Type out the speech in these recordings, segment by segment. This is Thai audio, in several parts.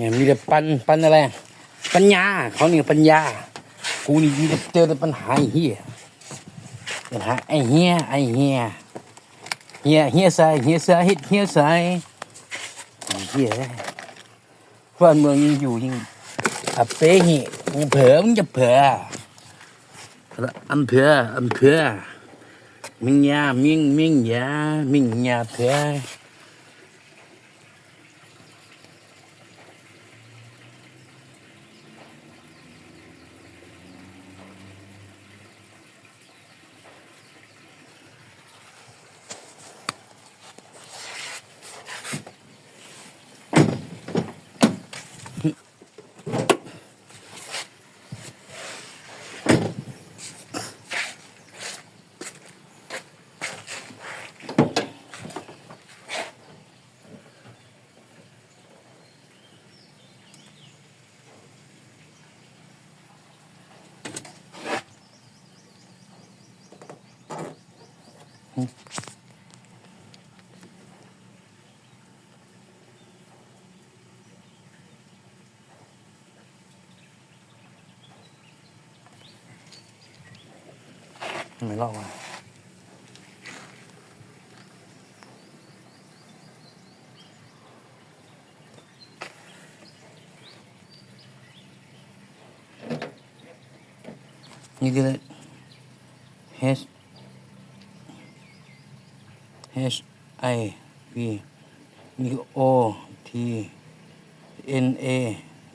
เนี่ยมีแต่ปันปันอะไรปัญญาเขาเนี่ยปัญญา กูนี่มีแต่เจอแต่ปัญหาไอ้เฮียปัญหาไอ้เฮียไอ้เฮียเฮียเฮียใส่เฮียใส่เฮียใส่อ้เฮียบ้านเมืองยังอยู่ยังอับเป้หีมึงเผลอมึงจะเผลออำเภออำเภอมิงยามิงมิงยามิงยาเผลอ ไม่รอดว่ะนี่คือ H H I V นี่คือ O T N A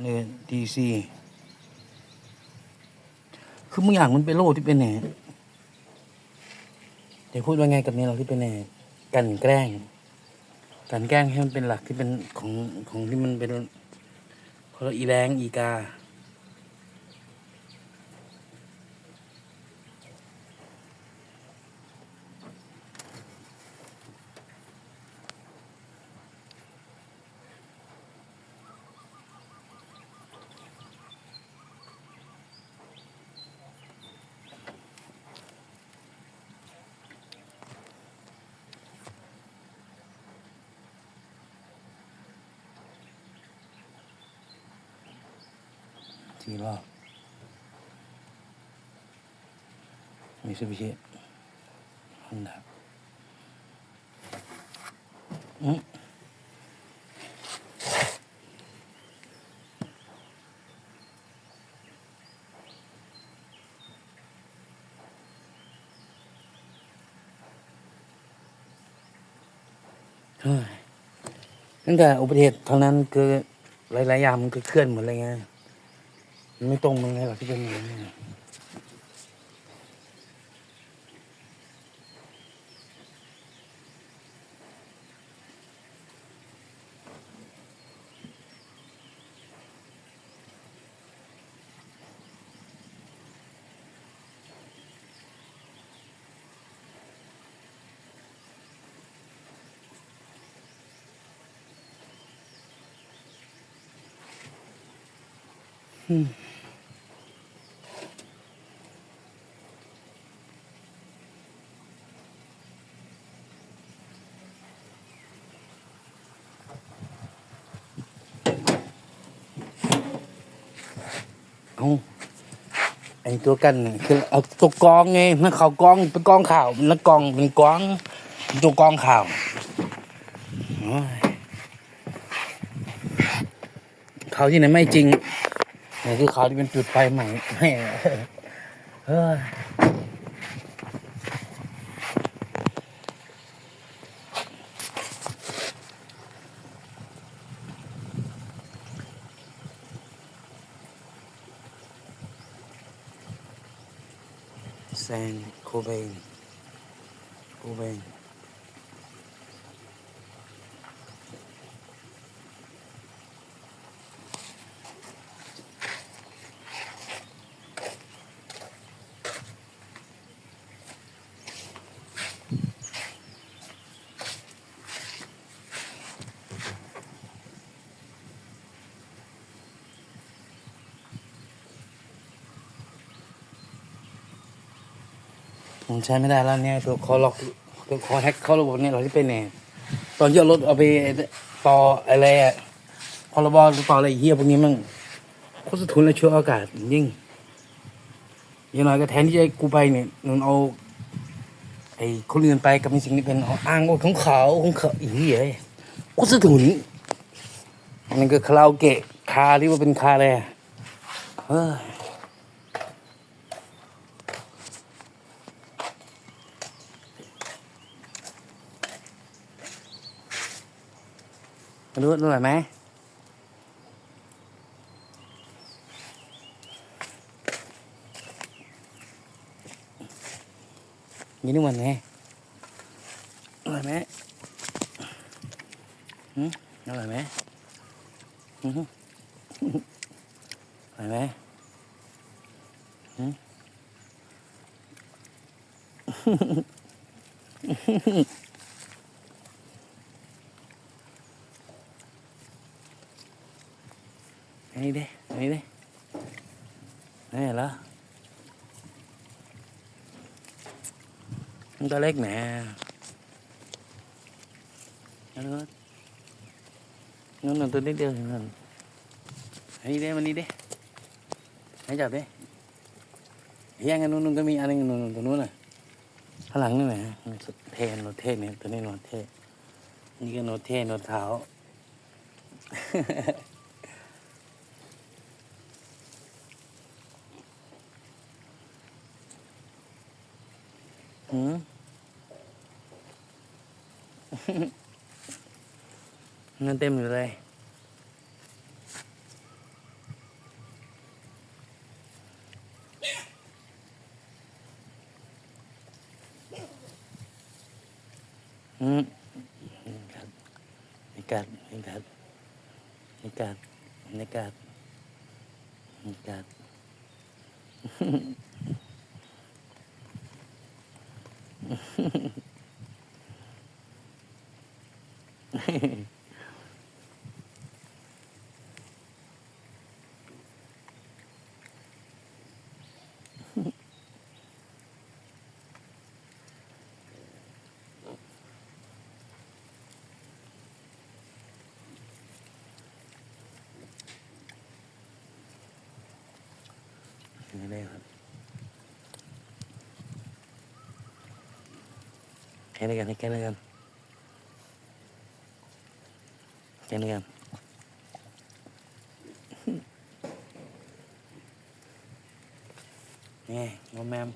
เลย D C คือมึงอย่ากมันเป็นโลกที่เป็นแหนเดี๋ยวพูดว่าไงกับเนี่ยเราที่เป็นแหนกันแกล้งกันแกล้งให้มันเป็นหลักที่เป็นของของที่มันเป็นคนละอีแรงอีกา สี่รอบมีซูบิชิฮอนด้าอืมตั้งแต่อุบัติเหตุเท่านั้นคือหลายๆอย่างมันก็เคลื่อนหมดเลยไง ไม่ตรงมึงเลยหรอกที่เป็นอย่างนี้ เอาไอตัวกันคือเอาตัวกองไงมันเขากองเป็นกองข่าวมันละกองเป็นกองตัวกองข่าวโอ้ยข่าวที่ไหนไม่จริง นี่คือข่าวที่เป็นจุดไฟใหม่ให้เฮ้ยแซงโคเบนโคเบน ผมใช้ไม่ได้แล้วเนี่ยตัวคอล็อกตัวคอแฮกเข้าระบบเนี่ยเราที่เป็นเนี่ยตอนที่เอารถเอาไปต่ออะไรอะพรบหรือเปล่าอะไรเฮียพวกนี้มันโคตรสะทุนและชั่วอากาศยิ่งย่างน้อยก็แทนที่จะกูไปเนี่ยนนเอาไอ้คนอื่นไปกับในสิ่งที่เป็นอ้างว่าของเขาของเขาอีเหี้ยโคตรสะทุนนนั้นก็คาราโอเกะคาที่ว่าเป็นคาอะไรเฮ้ย มาดูดูหน่อยไหมยี่นี่มันไงอ นี่ดินี่ดินี่เหรอมันก็เล็กแหมนั่นก็นั่นตัวนิดเดียวเห็นมันนี่ดิมันนี่ดิให้จับดิแย่งกันนู้นก็มีอันนึงนู้นตัวนู้นน่ะข้างหลังนี่แหละสุเทนโนเทเนี่ยตัวนี้โนเทนี่ก็โนเทโนเท้า หืมเงินเต็มอยู่เลย อืมครับในกัดในกัดในกัดในกัดในกัด ไม่ได้ครับแค่นี้กันให้แค่นี้กัน จังเลยครับนี่งมแมม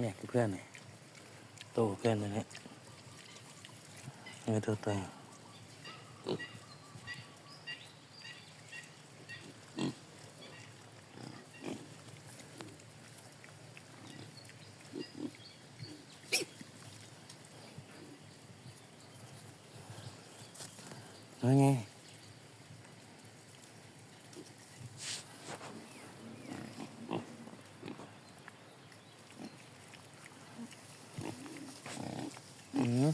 เนี่ยเพื่อนเนี่ยโตเพื่อนเลยเนี่ยนี่ตัวตัว nói nghe ừ.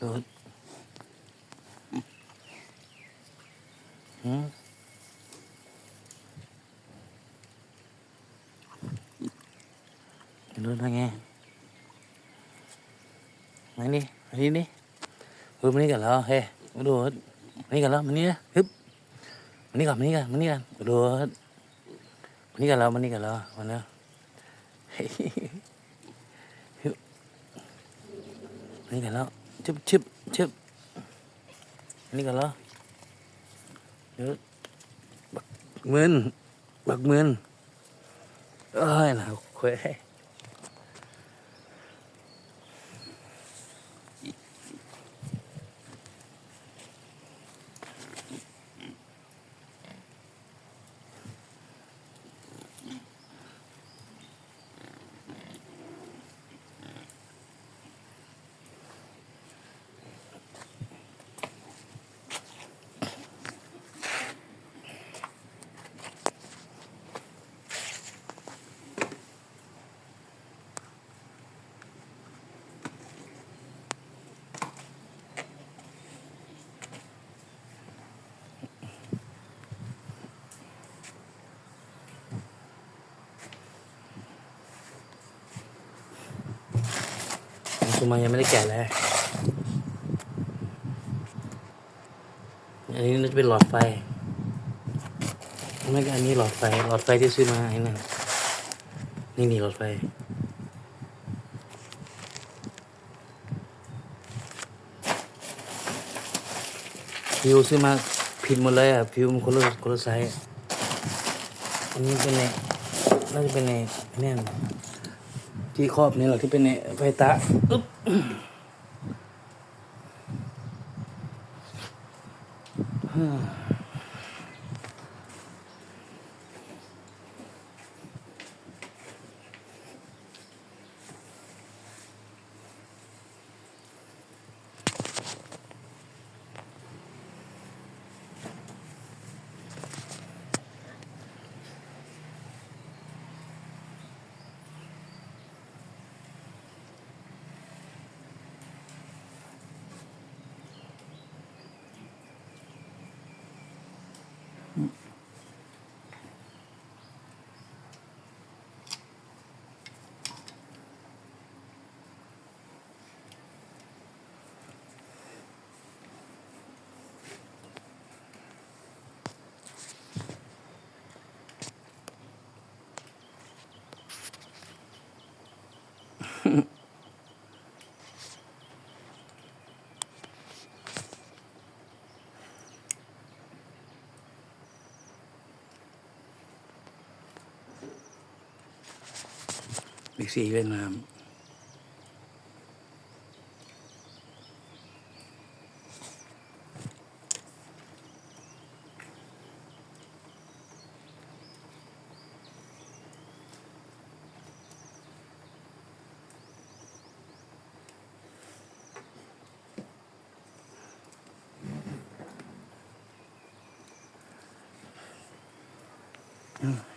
được ừ. lên thôi nghe มานี่มานี่นี่พูดมานี่กันเหรอเฮ้มาดูมานี่กันเหรอมานี่นะฮึบมานี่กันมานี่กันมานี่กันดูมานี่กันเหรอมานี่กันเหรอมาเนาะฮึบมานี่กันเหรอชิบชิบชิบมานี่กันเหรอเวบักเมินบักเมินเอ้ยนะคุยูมายังไม่ได้แกะเลย อันนี้น่าจะเป็นหลอดไฟ ไม่ก็อันนี้หลอดไฟ หลอดไฟที่ซื้อมาไอ้นั่นนี่นี่หลอดไฟฟิวซื้อมาผิดหมดเลยอะฟิวมันคนละคนละไซส์อันนี้เป็นในน่าจะเป็นในเนี่ย ที่ครอบนี่แหละที่เป็นในไฟตาอึ๊บ บิ๊กซีเ Yeah.